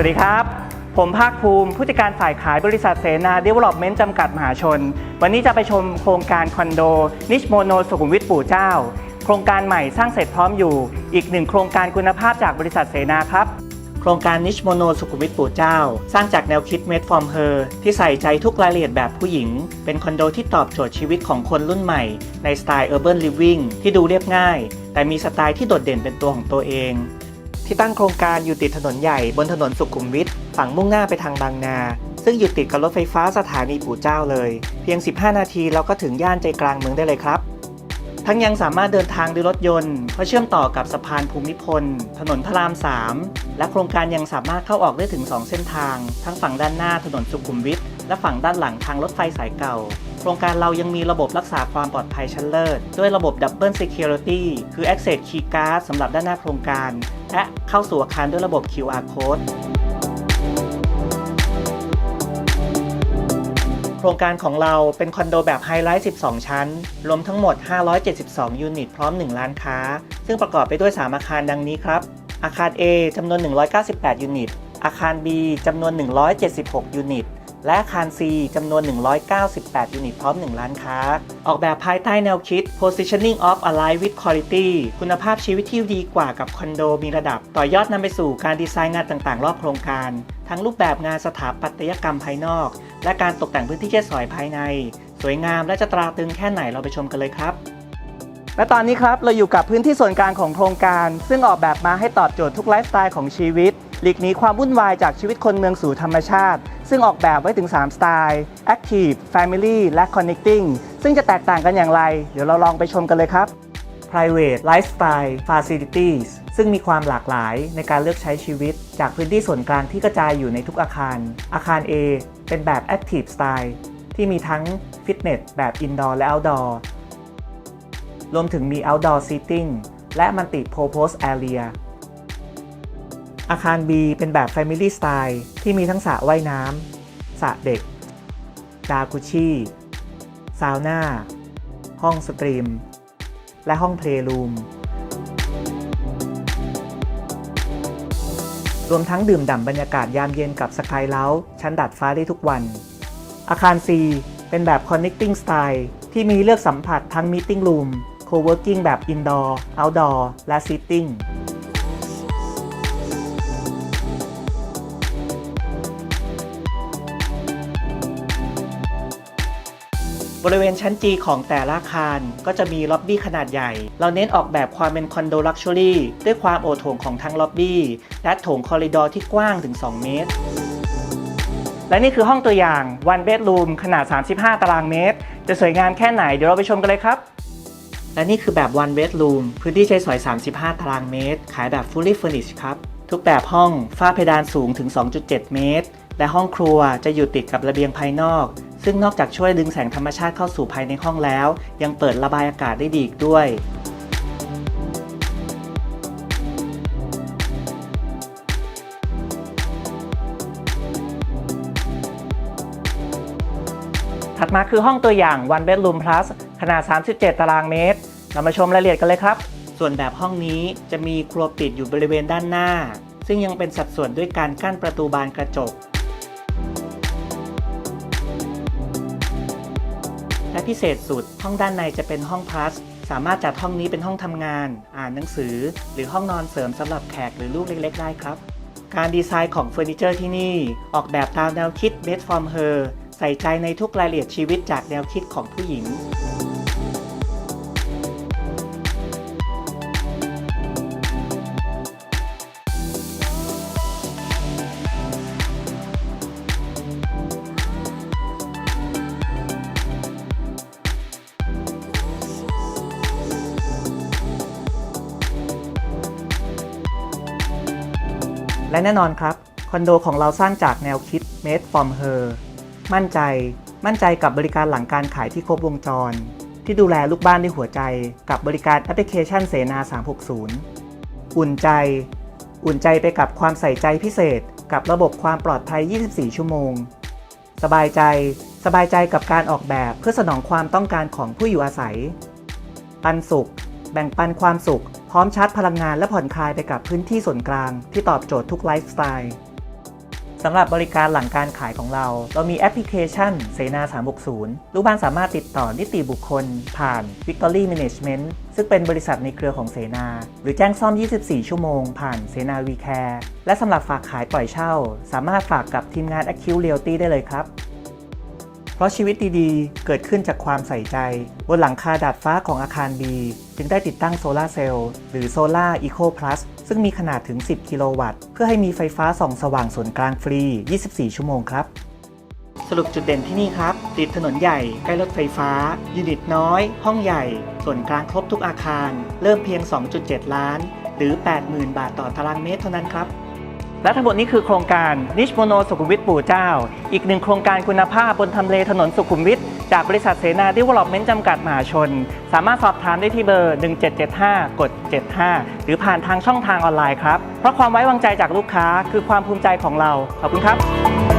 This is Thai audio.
วัสดีครับ ผมภาคภูมิ ผู้จัดการฝ่ายขายบริษัทเสนาเดเวล็อปเมนต์จำกัดมหาชน วันนี้จะไปชมโครงการคอนโด นิชโมโนสุขุมวิทปู่เจ้า โครงการใหม่สร้างเสร็จพร้อมอยู่ อีกหนึ่งโครงการคุณภาพจากบริษัทเสนาครับ โครงการนิชโมโนสุขุมวิทปู่เจ้า สร้างจากแนวคิด Made from Her ที่ใส่ใจทุกรายละเอียดแบบผู้หญิง เป็นคอนโดที่ตอบโจทย์ชีวิตของคนรุ่นใหม่ ในสไตล์ Urban Living ที่ดูเรียบง่าย แต่มีสไตล์ที่โดดเด่นเป็นตัวของตัวเอง ที่ตั้งโครงการอยู่ติดถนนใหญ่บนถนนสุขุมวิทฝั่งมุ่งหน้าไปทางบางนา ซึ่งอยู่ติดกับรถไฟฟ้าสถานีปู่เจ้าเลย เพียง 15 นาทีเราก็ถึงย่านใจกลางเมืองได้เลยครับ ทั้งยังสามารถเดินทางด้วยรถยนต์เพราะเชื่อมต่อกับสะพานภูมิพล ถนนพระราม 3 และโครงการยังสามารถเข้าออกได้ถึง 2 เส้นทาง ทั้งฝั่งด้านหน้าถนนสุขุมวิทและฝั่งด้านหลังทางรถไฟสายเก่า โครงการเรายังมีระบบรักษาความปลอดภัยชั้นเลิศ ด้วยระบบ Double Security คือ Access Key Card สำหรับด้านหน้าโครงการ และเข้าสู่อาคารด้วยระบบ QR Code โครงการของเราเป็นคอนโดแบบไฮไลท์ 12 ชั้น รวมทั้งหมด 572 ยูนิต พร้อม 1 ล้านค้า ซึ่งประกอบไปด้วย 3 อาคารดังนี้ครับ อาคาร A จำนวน 198 ยูนิต อาคาร B จำนวน 176 ยูนิต และอาคาร C จำนวน 198 ยูนิตพร้อม 1 ล้านค้า ออกแบบภายใต้แนวคิด positioning of a life with quality คุณภาพชีวิตที่ดีกว่ากับคอนโดมีระดับ ต่อยอดนำไปสู่การดีไซน์งานต่างๆ รอบโครงการ ทั้งรูปแบบงานสถาปัตยกรรมภายนอก และการตกแต่งพื้นที่ใช้สอยภายใน สวยงามและจะตราตรึงแค่ไหนเราไปชมกันเลยครับและตอนนี้ครับเราอยู่กับพื้นที่ส่วนกลางของโครงการ ซึ่งออกแบบมาให้ตอบโจทย์ทุกไลฟ์สไตล์ของชีวิต หลีกหนีความวุ่นวายจากชีวิตคนเมืองสู่ธรรมชาติ ซึ่งออกแบบไว้ถึง 3 สไตล์ Active Family และ Connecting ซึ่งจะแตกต่างกันอย่างไร เดี๋ยวเราลองไปชมกันเลยครับ Private Lifestyle Facilities ซึ่งมีความหลากหลายในการเลือกใช้ชีวิต จากพื้นที่ส่วนกลางที่กระจายอยู่ในทุกอาคาร อาคาร A เป็นแบบ Active Style ที่มีทั้งฟิตเนสแบบ Indoor และ Outdoor รวมถึงมี outdoor seating และ multi purpose area อาคาร B เป็นแบบ Family Style ที่มีทั้งสระว่ายน้ำสระเด็ก ดาคุชิซาวน่า ห้องสตรีม และห้องเพลย์รูม รวมทั้งดื่มด่ำบรรยากาศยามเย็นกับสกายเล้าชั้นดัดฟ้าได้ทุกวัน อาคาร C เป็นแบบ Connecting Style ที่มีเลือกสัมผัสทั้ง Meeting Room Co-working แบบ Indoor Outdoor และ Sitting บริเวณชั้น G ของแต่ละอาคารก็จะมีล็อบบี้ขนาดใหญ่ เราเน้นออกแบบความเป็นคอนโดลักชัวรี่ด้วยความโอโถงของทั้งล็อบบี้ และโถงคอริดอร์ที่กว้างถึง 2 เมตร และนี่คือห้องตัวอย่าง one bedroom ขนาด 35 ตารางเมตร จะสวยงามแค่ไหนเดี๋ยวเราไปชมกันเลยครับและนี่คือแบบ one bedroom พื้นที่ใช้สอย 35 ตารางเมตร ขายแบบ fully furnished ครับ ทุกแบบห้อง ฝ้าเพดานสูงถึง 2.7 เมตร และห้องครัวจะอยู่ติดกับระเบียงภายนอก ซึ่งนอกจากช่วยดึงแสงธรรมชาติเข้าสู่ภายในห้องแล้ว ยังเปิดระบายอากาศได้ดีอีกด้วยถัดมาคือห้องตัวอย่าง one bedroom plus ขนาด 37 ตารางเมตร เรามาชมรายละเอียดกันเลยครับ ส่วนแบบห้องนี้จะมีครัวปิดอยู่บริเวณด้านหน้า ซึ่งยังเป็นสัดส่วนด้วยการกั้นประตูบานกระจก พิเศษสุด ห้องด้านในจะเป็นห้องพลัสสามารถจัดห้องนี้เป็นห้องทำงาน อ่านหนังสือ หรือห้องนอนเสริมสำหรับแขกหรือลูกเล็ก ๆ ได้ครับ การดีไซน์ของเฟอร์นิเจอร์ที่นี่ ออกแบบตามแนวคิด Made from Her ใส่ใจในทุกรายละเอียดชีวิตจากแนวคิดของผู้หญิง และแน่นอนครับ คอนโดของเราสร้างจากแนวคิด Made from Her มั่นใจ มั่นใจกับบริการหลังการขายที่ครบวงจร ที่ดูแลลูกบ้านด้วยหัวใจ กับบริการแอปพลิเคชันเสนา 360 อุ่นใจ อุ่นใจไปกับความใส่ใจพิเศษ กับระบบความปลอดภัย 24 ชั่วโมง สบายใจ สบายใจกับการออกแบบเพื่อสนองความต้องการของผู้อยู่อาศัย ปันสุข แบ่งปันความสุข พร้อมชาร์จพลังงานและผ่อนคลายไปกับพื้นที่ส่วนกลาง ที่ตอบโจทย์ทุกไลฟ์สไตล์สำหรับบริการหลังการขายของเรา เรามีแอปพลิเคชันเสนา 360 ลูกบ้านสามารถติดต่อนิติบุคคล ผ่าน Victory Management ซึ่งเป็นบริษัทในเครือของเสนา หรือแจ้งซ่อม 24 ชั่วโมง ผ่านเสนาวีแคร์และสำหรับฝากขายปล่อยเช่า สามารถฝากกับทีมงาน Acute Realty ได้เลยครับ เพราะชีวิตดีๆ เกิดขึ้นจากความใส่ใจ บนหลังคาดาดฟ้าของอาคาร B จึงได้ติดตั้งโซลาร์เซลล์หรือ Solar Eco Plus ซึ่งมีขนาดถึง 10 กิโลวัตต์ เพื่อให้มีไฟฟ้าส่องสว่างส่วนกลางฟรี 24 ชั่วโมงครับ สรุปจุดเด่นที่นี่ครับ ติดถนนใหญ่ ใกล้รถไฟฟ้า ยูนิตน้อย ห้องใหญ่ ส่วนกลางครบทุกอาคาร เริ่มเพียง 2.7 ล้าน หรือ 80,000 บาทต่อตารางเมตรเท่านั้นครับ และทั้งหมดนี้คือโครงการนิชโมโนสุขุมวิทปู่เจ้า อีกหนึ่งโครงการคุณภาพบนทำเลถนนสุขุมวิทจากบริษัทเสนาดิวลอปเมนต์จำกัดมหาชน สามารถสอบถามได้ที่เบอร์ 1775 กด 75 หรือผ่านทางช่องทางออนไลน์ครับ เพราะความไว้วางใจจากลูกค้าคือความภูมิใจของเรา ขอบคุณครับ